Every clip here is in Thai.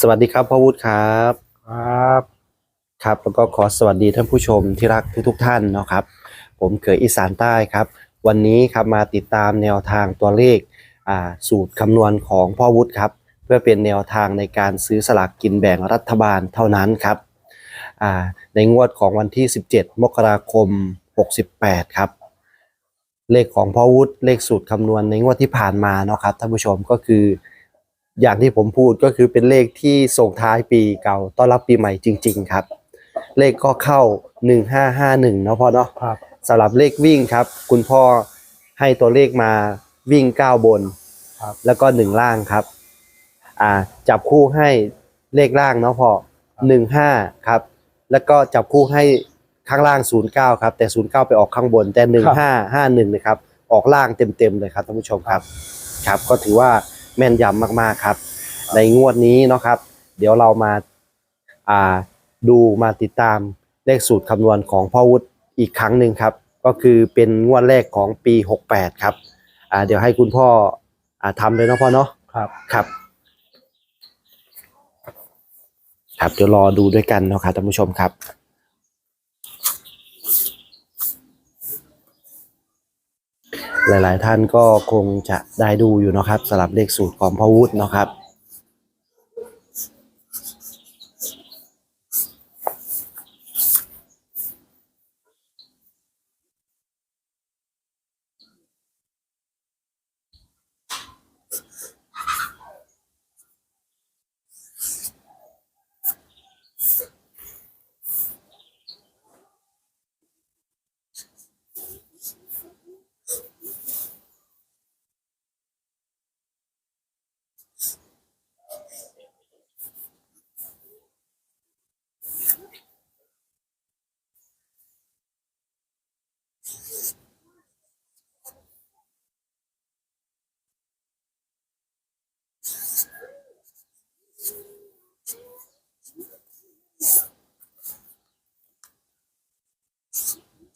สวัสดีครับพ่อวุฒิครับ ครับ ครับแล้วก็ขอสวัสดีท่านผู้ชมที่รักทุก ๆ ท่านเนาะครับ ผมเขยอีสานใต้ครับ วันนี้ครับมาติดตามแนวทางตัวเลขอ่าสูตรคำนวณของพ่อวุฒิครับ เพื่อเป็นแนวทางในการซื้อสลากกินแบ่งรัฐบาลเท่านั้นครับอ่าในงวดของวันที่ 17 มกราคม 68 ครับ เลขของพ่อวุฒิเลขสูตรคำนวณในงวดที่ผ่านมาเนาะครับท่านผู้ชมก็คือ อย่างที่ผมพูดก็คือเป็นเลขที่ส่งท้ายปีเก่าต้อนรับปีใหม่จริง ๆ ครับ เลขก็เข้า 1551เนาะพ่อเนาะครับสำหรับเลขวิ่งครับ คุณพ่อให้ตัวเลขมาวิ่ง 9 บน ครับ แล้วก็ 1 ล่างครับ อ่าจับคู่ให้เลขล่างเนาะพ่อ15 ครับ แล้วก็จับคู่ให้ข้างล่าง 09 ครับ แต่ 09 ไปออกข้างบน แต่ 1551 นะครับ ออกล่างเต็มๆเลยครับท่านผู้ชมครับ ครับ ก็ถือว่า แม่นยำมากๆครับ ในงวดนี้เนาะครับ เดี๋ยวเรามาอ่าดูมาติดตามเลขสูตรคำนวณของพ่อวุฒิอีกครั้งหนึ่งครับ ก็คือเป็นงวดแรกของปี 68 ครับอ่าเดี๋ยวให้คุณพ่ออ่าทำเลยเนาะพ่อเนาะครับครับ ครับเดี๋ยวรอดูด้วยกันเนาะครับท่านผู้ชมครับ หลาย ๆ ท่านก็คงจะได้ดูอยู่นะครับสำหรับเลขสูตรของพ่อวุฒิเนาะครับ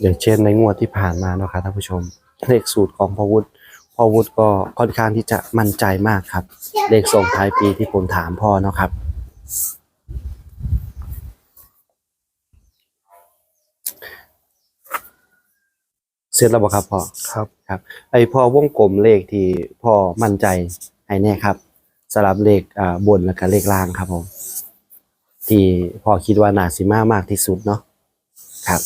อย่างเช่นในงวดที่ผ่านมาเนาะครับท่านผู้ชม เลขสูตรของพ่อวุฒิพ่อวุฒิก็ค่อนข้างที่จะมั่นใจมากครับ เลขส่งท้ายปีที่ผมถามพ่อเนาะครับ เสร็จแล้วบ่ครับพ่อครับครับ ไอพ่อวงกลมเลขที่พ่อมั่นใจให้แน่ครับสำหรับเลขอ่าบนและก็เลขล่างครับผมที่พ่อคิดว่าน่าสิมามากที่สุดเนาะครับ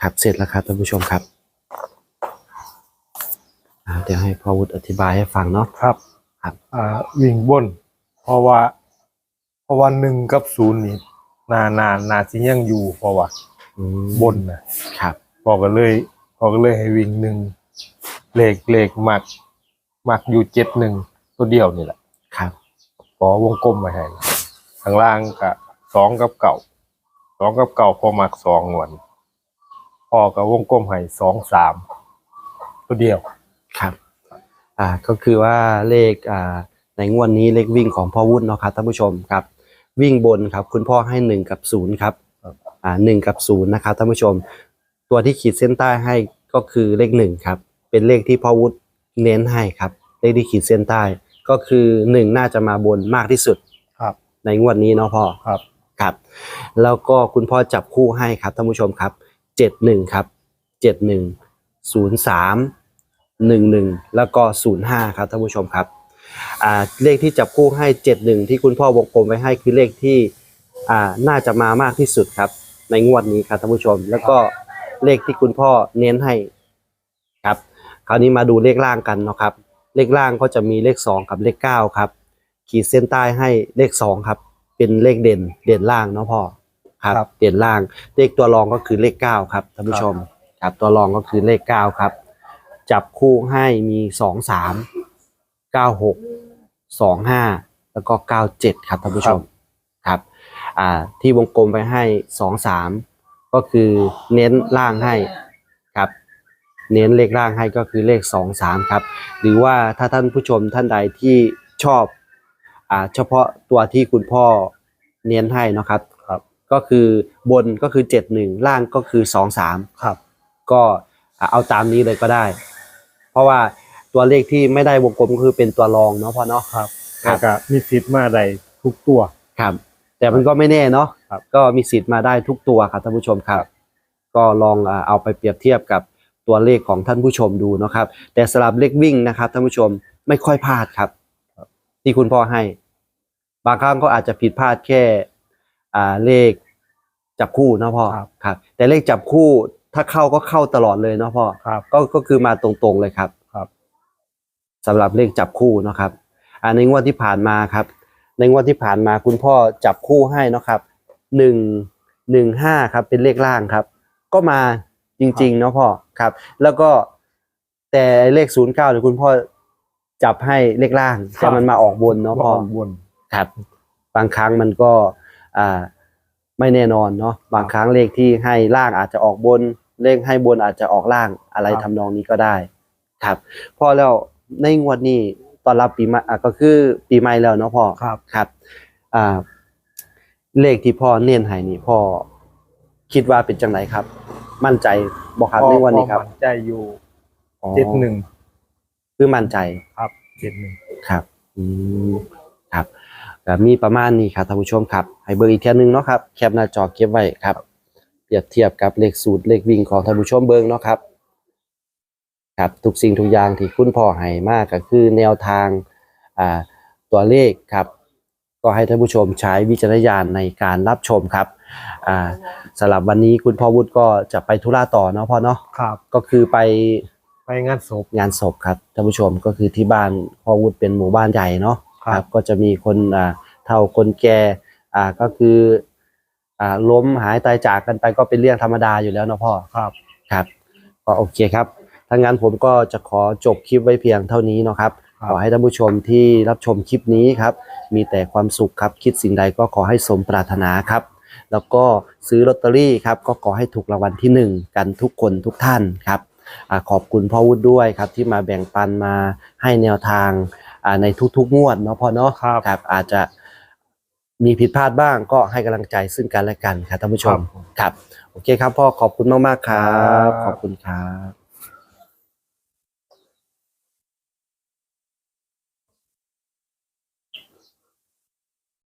ครับเสร็จแล้วครับท่านผู้ชมครับอ่าเดี๋ยวให้พ่อวุฒิอธิบายให้ฟังเนาะครับครับอ่าวิ่งบน เพราะว่า เพราะว่าหนึ่งกับศูนย์นี่นานานาสิยังอยู่เพราะว่าอืมบนนะครับ พอก็เลยพอก็เลยให้วิ่งหนึ่งเลขเลขมักมักอยู่เจ็ดหนึ่งตัวเดียวนี่แหละครับ พอวงกลมมาให้ข้างล่างก็สองกับเก่าสองกับเก่าพอมักสองหนวน พอกับวงกลมให้สองสามตัวเดียวครับ อ่าก็คือว่าเลขอ่าในงวดนี้เลขวิ่งของพ่อวุฒิเนาะครับท่านผู้ชมครับ วิ่งบนครับ คุณพ่อให้หนึ่งกับศูนย์ครับครับอ่าหนึ่งกับศูนย์นะครับท่านผู้ชม ตัวที่ขีดเส้นใต้ให้ก็คือเลขหนึ่งครับ เป็นเลขที่พ่อวุฒิเน้นให้ครับ เลขที่ขีดเส้นใต้ ก็คือหนึ่งน่าจะมาบนมากที่สุดครับ ในงวดนี้เนาะพ่อครับครับ แล้วก็คุณพ่อจับคู่ให้ครับท่านผู้ชมครับ เจ็ดหนึ่งครับเจ็ดหนึ่งศูนย์สามหนึ่งหนึ่งแล้วก็ศูนย์ห้าครับท่านผู้ชมครับอ่าเลขที่จับคู่ให้เจ็ดหนึ่งที่คุณพ่อวงกลมไว้ให้คือเลขที่อ่าน่าจะมามากที่สุดครับ ในงวดนี้ครับท่านผู้ชม แล้วก็เลขที่คุณพ่อเน้นให้ครับ คราวนี้มาดูเลขล่างกันเนาะครับ เลขล่างก็จะมีเลขสองกับเลขเก้าครับ ขีดเส้นใต้ให้เลขสองครับ เป็นเลขเด่นเด่นล่างเนาะพ่อ ครับครับ เด่นล่าง เลขตัวรองก็คือเลขเก้าครับท่านผู้ชมครับตัวรองก็คือเลขเก้าครับ จับคู่ให้มีสองสามเก้าหกสองห้าแล้วก็เก้าเจ็ดครับท่านผู้ชมครับอ่าที่วงกลมไปให้สองสามก็คือเน้นล่างให้ครับ เน้นเลขล่างให้ก็คือเลขสองสามครับ หรือว่าถ้าท่านผู้ชมท่านใดที่ชอบอ่าเฉพาะตัวที่คุณพ่อเน้นให้เนาะครับครับ ก็คือบนก็คือเจ็ดหนึ่งล่างก็คือสองสามครับ ก็อ่าเอาตามนี้เลยก็ได้ เพราะว่าตัวเลขที่ไม่ได้วงกลมก็คือเป็นตัวรองเนาะพ่อเนาะครับครับแล้วก็มีสิทธิ์มาได้ทุกตัวครับ แต่มันก็ไม่แน่เนาะครับก็มีสิทธิ์มาได้ทุกตัวครับท่านผู้ชมครับ ก็ลองอ่าเอาไปเปรียบเทียบกับตัวเลขของท่านผู้ชมดูเนาะครับ แต่สำหรับเลขวิ่งนะครับท่านผู้ชมไม่ค่อยพลาดครับ ที่คุณพ่อให้ บางครั้งก็อาจจะผิดพลาดแค่ อ่าเลขจับคู่เนาะพ่อครับ ครับ แต่เลขจับคู่ถ้าเข้าก็เข้าตลอดเลยเนาะพ่อครับ ก็ก็คือมาตรงๆเลยครับครับสำหรับเลขจับคู่เนาะครับอันในงวดที่ผ่านมาครับ ในงวดที่ผ่านมาคุณพ่อจับคู่ให้เนาะครับหนึ่งหนึ่งห้าครับ เป็นเลขล่างครับ ก็มาจริงๆเนาะพ่อครับ แล้วก็แต่เลขศูนย์เก้าเนี่ยคุณพ่อจับให้เลขล่างแต่มันมาออกบนเนาะพ่อว่าบนครับ บางครั้งมันก็อ่า ไม่แน่นอนเนาะบางครั้งเลขที่ให้ล่างอาจจะออกบน เลขให้บนอาจจะออกล่างอะไรครับทำนองนี้ก็ได้ ครับพ่อแล้วในงวดนี้ตอนรับปีใหม่อะก็คือปีใหม่แล้วเนาะพ่อครับครับอ่าเลขที่พ่อเน้นให้นี่พ่อคิดว่าเป็นจังไหนครับ มั่นใจบอกครับในวันนี้ครับพอมั่นใจอยู่อ๋อเจ็ดหนึ่งคือมั่นใจครับเจ็ดหนึ่งครับ อืมครับ ก็มีประมาณนี้ครับท่านผู้ชมครับ ให้เบอร์อีกเทียหนึงเนาะครับแคปหน้าจอเก็บไว้ครับ เปรียบเทียบกับเลขสูตรเลขวิ่งของท่านผู้ชมเบิ่งเนาะครับครับทุกสิ่งทุกอย่างที่คุณพ่อให้มากก็คือแนวทางอ่าตัวเลขครับ ก็ให้ท่านผู้ชมใช้วิจารณญาณในการรับชมครับอ่าสำหรับวันนี้คุณพ่อวุฒิก็จะไปธุระต่อเนาะพ่อเนาะครับ ก็คือไปไปงานศพงานศพครับท่านผู้ชมก็คือที่บ้านพ่อวุฒิเป็นหมู่บ้านใหญ่เนาะ ครับก็จะมีคนอ่าเฒ่าคนแก่อ่าก็คืออ่าล้มหายตายจากกันไปก็เป็นเรื่องธรรมดาอยู่แล้วเนาะพ่อครับครับก็โอเคครับถ้างั้นผมก็จะขอจบคลิปไว้เพียงเท่านี้เนาะครับครับขอให้ท่านผู้ชมที่รับชมคลิปนี้ครับ มีแต่ความสุขครับคิดสิ่งใดก็ขอให้สมปรารถนาครับ แล้วก็ซื้อลอตเตอรี่ครับ ก็ขอให้ถูกรางวัลที่หนึ่งกันทุกคนทุกท่านครับอาขอบคุณพ่อวุฒิด้วยครับที่มาแบ่งปันมาให้แนวทางอ่า ในทุกๆงวดเนาะพ่อเนาะครับครับอาจจะมีผิดพลาดบ้างก็ให้กำลังใจซึ่งกันและกันครับท่านผู้ชมครับครับโอเคครับพ่อขอบคุณมากๆครับครับขอบคุณครับ